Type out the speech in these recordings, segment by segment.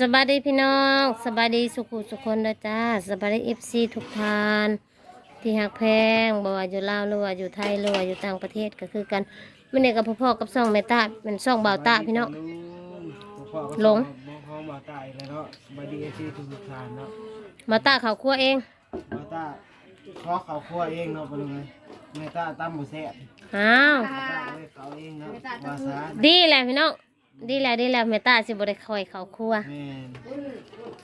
สบายดีพี่น้องสบายดีสุขุสุขคนนะจ้าสบายดีเอฟซีทุกทาน ที่หักแพงบ่ว่าอยู่ลาวหรือว่าอยู่ไทยหรือว่าอยู่ต่างประเทศก็คือกันไม่เนี่ยกับพ่อๆกับซ่องแม่ตาเป็นซ่องบ่าวตาพี่น้อง หลง พ่อมาตายเลยเนาะสบายดีเอซีทุกๆทานเนาะมาตาเขาครัวเองมาตาขอเขาครัวเองเนาะไปเลยแม่ตาตั้มหมูแซ่บอ้าวมาตาเลยเขาเองเนาะวาซาดีแหละพี่น้อง ดีแหละดีแหละแม่ตาสิบ่ได้คอยเขาครัวแม่น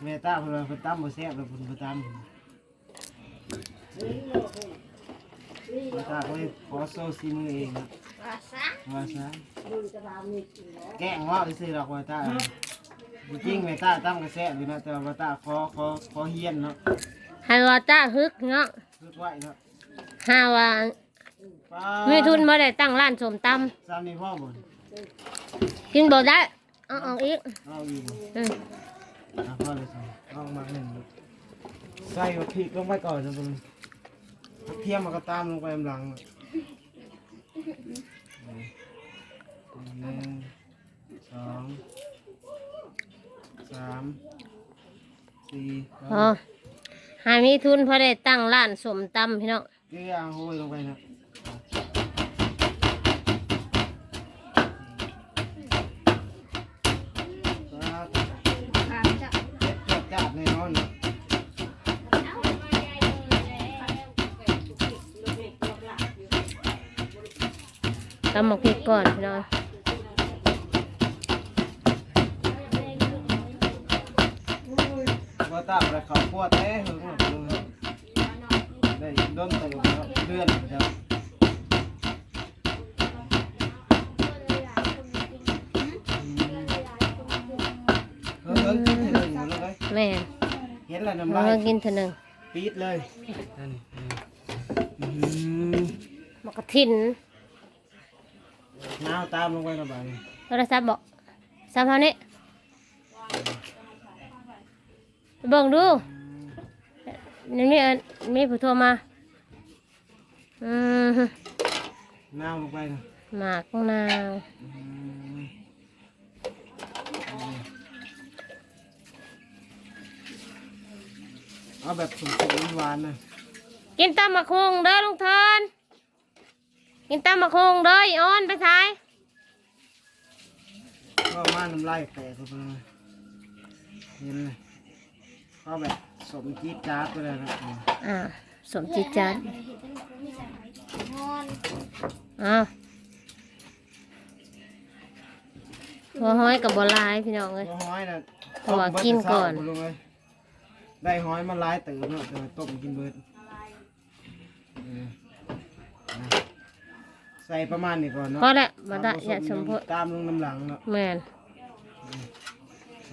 แม่ตาเพิ่นว่าเพิ่นตั้มหมูแซ่บแล้วเพิ่นบ่ตั้มมาตาก็เลยขอโซ่ซีมือเองเนาะวาซาวาซาแกล้งว่าซื่อๆดอกมาตาจริงๆแม่ตาตั้มก็แซ่บอยู่นะแต่ว่ามาตาขอขอขอเฮียนเนาะให้ว่าตาฮึกเนาะฝึกไว้เนาะหาว่าป้ามีทุนบ่ได้ตั้งร้านสมตำสามนี่พ่อบ่น กินบ่ได้เอาออกอีกเอาอีกบ่อืมอะพ่อเลยสิเอามาหนึ่งใส่พริกลงไปก่อนนะบุญเทียมมันก็ตามลงไปกำลังอะหนึ่งสองสามสี่พอให้มีทุนพอได้ตั้งร้านสมตำพี่น้องเกลือโห้ยลงไปนะ ตำหมกพริกก่อนพี่น้องว่าตามไปเขาพวดเอ้หึงหรอกลุงได้ด้นตื่นแล้วเลื่อนครับเออเออกินเถอะหนึ่งแล้วเลยแม่นเห็นแล้วน้ำเราลายกินเถอะหนึ่งปี๊ดเลยนั่นนี่อืมหมกกระถิน น้าวตามลงไปนะบ่ายโทรศัพท์บอกสามเท่านี้ไปเบิ่งดูนี่มีอันมีผู้โทรมาอืมน้าวลงไปนะหมากของนาวอืมเอาแบบสุกๆหวานๆนะ กินตำมะคงเด้อลุงเทิน กินตำมะคงเด้ออีออนไปท้ายก็มาน้ำลายแตกเข้าไปเลยเห็นเลยก็แบบสมจี๊ดจ๊าดไปเลยนะอืมอ่าสมจิตจัดอ้าวหัวห้อยกับบอลายพี่น้องเลย ตัวห้อยนะเพราะว่ากินก่อนต้มเบิดแต่เช้าพุ่ลุงเอ้ยได้ห้อยมาหลายเติมเนาะแต่ว่าต้มกินเบิดเออนะ ใส่ประมาณนี้ก่อนเนาะพอแล้วมาได้อย่าสมโพธิตามลงน้ำหลังเนาะแม่น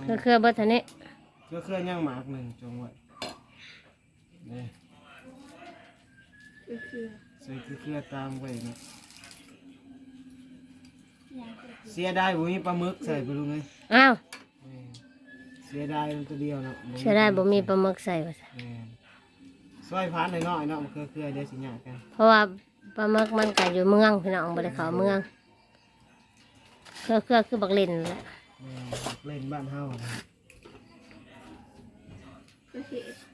คือคือเบิดเท่านี้เครื่องเครื่องย่างหมากหนึ่งจงไว้นี่ใส่เครื่องเครื่องตามไว้เนาะเสียดายบ่มีปลาหมึกใส่ไปลุงเอ้ยอ้าวแม่นเสียดายมันตัวเดียวเนาะเชื่อได้บ่มีปลาหมึกใส่ว่าซะแม่นซอยพันหน่อยๆเนาะมันเครือๆเดี๋ยวสิหยากันเพราะว่า ปลาหมึกมันก็อยู่เมืองพี่น้องบ่ได้เข้าเมืองคือคือคือบักเล่นแหละแม่นเล่นบ้านเฮานะ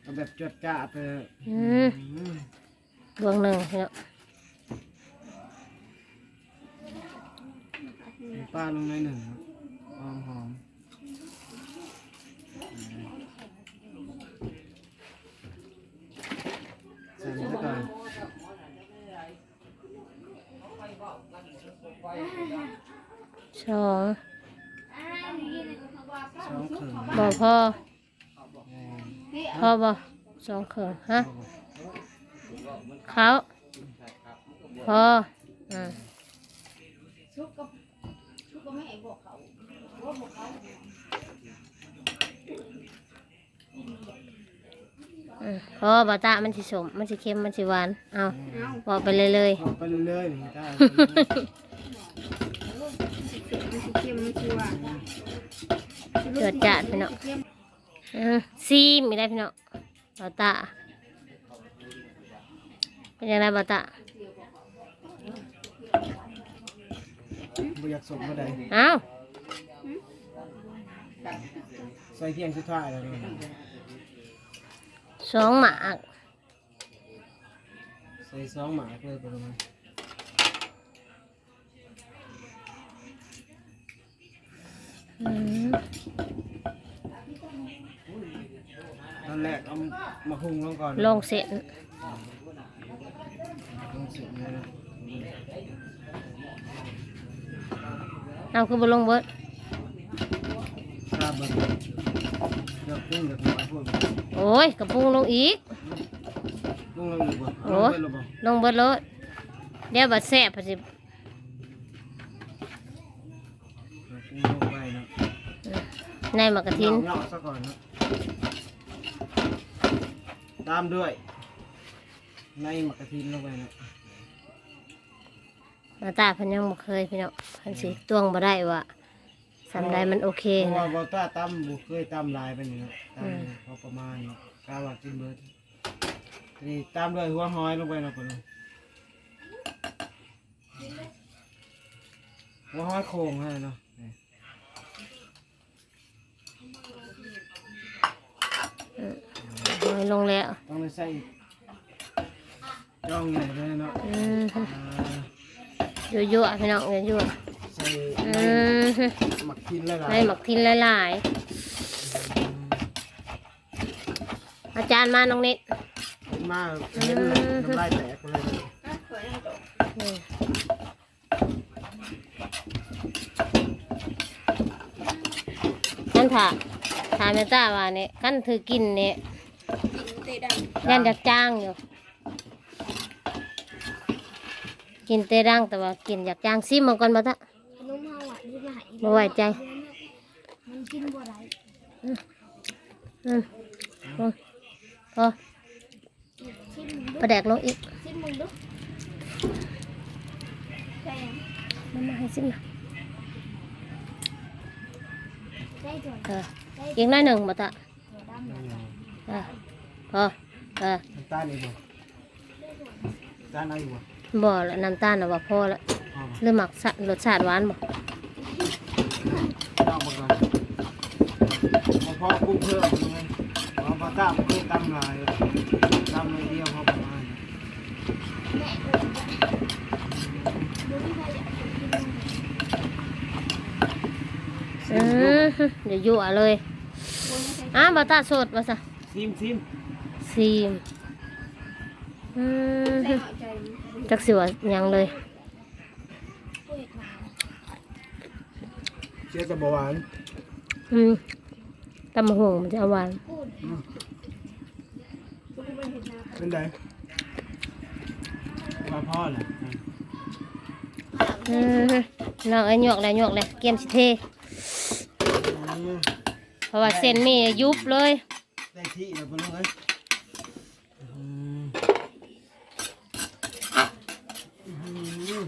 เอาแบบจดจ้าไปเลยอืมอืมดวงหนึ่งพี่น้องป้าลงในอยหนึ่งครับหอมหอมใส่ไปก่อน สองสองขึงบ่พอแม่นพอบ่สองเขิงฮะเขาพออืมอืมพอบาตามันสิสม มันสิเค็ม มันสิหวาน เอาบอกไปเลยเลยเอาไปเรื่อยๆนี่ได้ เกิดจัดพี่น้องอืมซีมไม่ได้พี่น้องบาตาเป็นยังไงบาตาบ่อยากสมมาได้เอ้าใส่เคียงสุดท้ายแล้วนี่สองหมากใส่สองหมากเลยปลุงอืม ตอนแรกเอามาหุงลงก่อนลงเสร็จลงเสร็จเลยนะเอาคือบลงเบิดทราบเบอร์เดี๋ยวปรุงเดี๋ยวผมเอาพวกโอ้ยกระปุงลงอีกปรุงลงอีกบ่โอ้ลงไปหรือบ่ลงเบิดเลยเดี๋ยวบัดแซ่บพอสิ ในหมากกระทินเงาๆซะก่อนนะตามด้วย ในหมักกะทินลงไปนะมาตาเพันยังบ่เคยพี่น้องเพันสิตวงบ่ได้ว่าสำใดมันโอเคเพราะว่านะ บอต้าตั้มบุเคยตั้มลายไปนี่นะตั้อืมมพอประมาณนี้กาว่ากินเบิร์ดนี่ตามด้วยหัวหอยลงไปนะคนหัวหอยโค้งให้เนาะ ลงแล้ว ต้องได้ใส่จ้องใหญ่เลยเนาะอืมอ่ายั่วๆพี่น้องยั่วใส่ๆอืในมหมักทินหลายในหมักทินหลายๆอาจารย์มาน้องนิดๆเห็นมากเห็นเลยน้ำลายแตกเลยอืมขั้นถ่าถามแม่ตาว่าเนี่ยขั้นถือกินเนี่ย ยันอยากจ้างอยู่ กินเตรังแต่ว่ากินอยากจ้างซิมมันก่อนบ่ตะขนมเฮาอะนี่มาให้บ่ไว้ใจ มันกินบ่ได้อืมพอพอชิมมึงดูประแดกลงอีกชิมมึงดูแกงมันมาให้ซิมนะได้ก่อนเอออีกหน้อยหนึ่งบ่ตะหัวดำเออ พอเออน้ำตาลอีกบ่น้ำตาลเอาอยู่บ่บ่ละน้ำตาลน่ะว่าพอละเอาบ่หรือหมักสะรสชาติหวานบ่เอาบ่ก่อนเอาพอปรุงเพิ่มยังไงเอาปลาต้ามันคือตำลายตำเลยเดียวพอประมาณแม่ดูที่ใครอยากกินอืมเดี๋ยวยั่วเลยอะบ่ตาสดบ่ซะซิมซิม ซีมอืมได้หอยใจจักสิว่าหยังเลยพูดมาเชื่อจะบ่หวานอืมตำมะฮวงมันจะเอาหวานพูดพูดไม่เห็นหน้าเป็นไงมาพ่อเลยอืมน้องเอ้ยหยวกเลยหยวกเลยเกียมสิเทเพราะว่าเส้นนี่ยุบเลยได้ที่แล้วปะลูกเอ้ยอืมอืม เทอืมอืม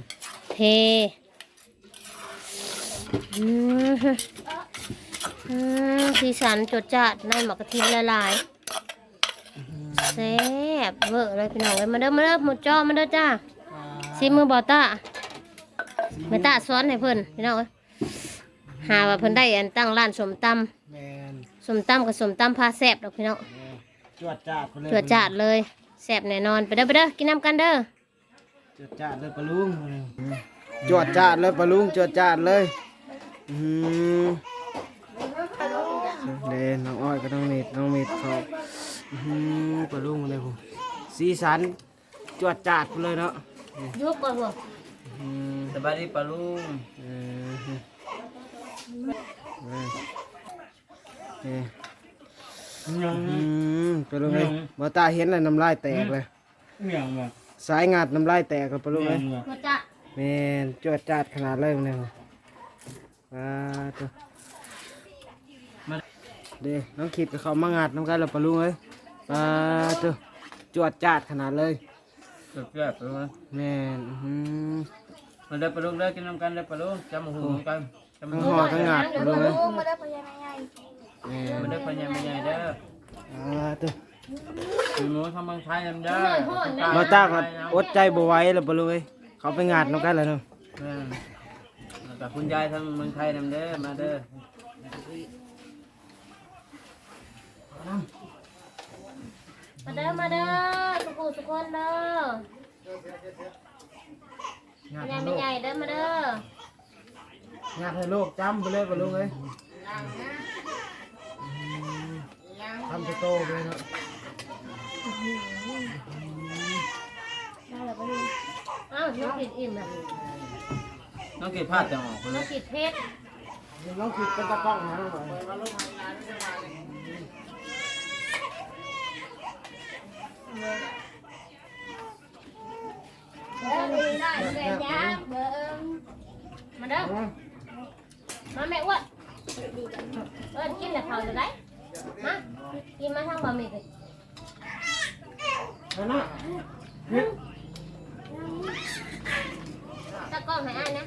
สีสันจดจัดในหมักกะทิละลายแซ่บเวอร์เลยพี่น้องเอ้ยมาเด้อมาเด้อหมดจอมาเด้อจ้าซีมือบอต้าเมตาซ้อนให้เพิ่นพี่น้องเอ้ยหาว่าเพิ่นได้อันตั้งร้านสมตแมนำสมตำกับสมตำพาแซ่บดอกพี่น้องแม่จวดจ้าดไปเลยจวดจัดเลยแซ่บแน่นอนไปเด้อไปเด้อกินน้ำกันเด้อจวดจ้าดเลยปะลุง จวดจ้าดเลยปะลุงจวดจ้าดเลยอืมเล่นน้องอ้อยก็น้องเมดน้องเมดเขาอืมปะลุงเลยผมสีสันจวดจ้าดไปเลยเนาะยุบก่อนบ่อืมสบายดีปะลุงเออเออเออยังอืมปะลุงเลยบ่ตาเห็นแล้วน้ำลายแตกเลยยังบ่สายงาดน้ำลายแตกแล้วปะลุงเลยบ่จวดจัด แม่นจวดจ้าดขนาดเลยมันเลยว้าตัวเด้น้องขีดกับเขามางาดน้ำกันแล้วปะลุงเลยว้าตัวจวดจ้าดขนาดเลยสุดยอดปะลุงแม่นอื้อหือมาเด้อปะลุงเด้อกินน้ำกันเด้อปะลุงจำหูกันจำทั้งหูห่อทั้งงาดปะลุงเลยโอ้มาได้พยานไงแม่มานเด้อพ่อใหญ่แม่ใหญ่เด้อว้าตัวมีหมูทำบางไทยนำเด้อมาตาครับอดใจบ่ไหวแล้วปะลุงเลย เขาไปงานน้องกันแล้วเนาะแต่คุณยายทางเมืองไทยนำเด้อมาเด้อมาเด้อมาเด้อทุกคนทุคนเด้องานให้ลูไม่ใหญ่เด้อมาเด้องานให้ลูกจำไปเลยกบ่ลุงเลยทำสโตไปเนาะ น้องกินอิ่มแล้น้องเก็บผ้าแต่ออกเลน้อยงกินเพชรเดี๋ยวน้องคิดเป็นตะกล้องนะลูกเอ้ยเออดีได้แบบยาเบิ่งมาเด้อมาแม่อ้วนเอิ้นกินแต่ข้าวจะได้มากินมาทางบะหมี่เอานะ เฮ้ยตะกล้องให้อ้ายนะ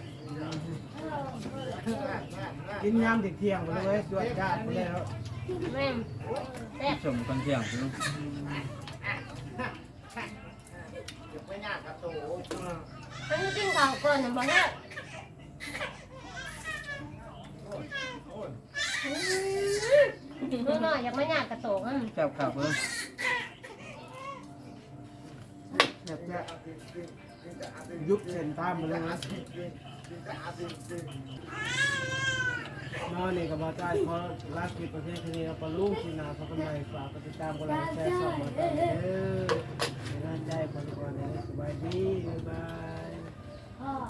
กินยามเที่ยงๆไปเลยจวดจ้าดไปเลยแล้วแม่มแซ่บชมกันเที่ยงไปลุงทั้งกินข้าวก่อนน่ะบ่เด้อเมื่อน้อยอยากมาหยาดกระโตกอะแซ่บขับเพิ่มแบบจะ ยุบเส้นตามมาเลยนะนอนนี่กับบอจ้าเขาลากกิจประเภทนี้เราปลุงกินนาเขาเป็นไงฝากติดตามกันเลยแชร์ส่งมาได้เลยเออน่าใจปันก่อนเลยสบายดีบ๊ายบาย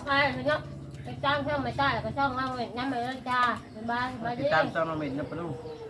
ไปเนาะไปจ้างช่องไม่ได้แล้วก็ช่องเอาเว้ยน้ำไม่ได้จ้าบ๊ายบายสบายติดีดตามช่องน้องเม็ดนะปะลุงบ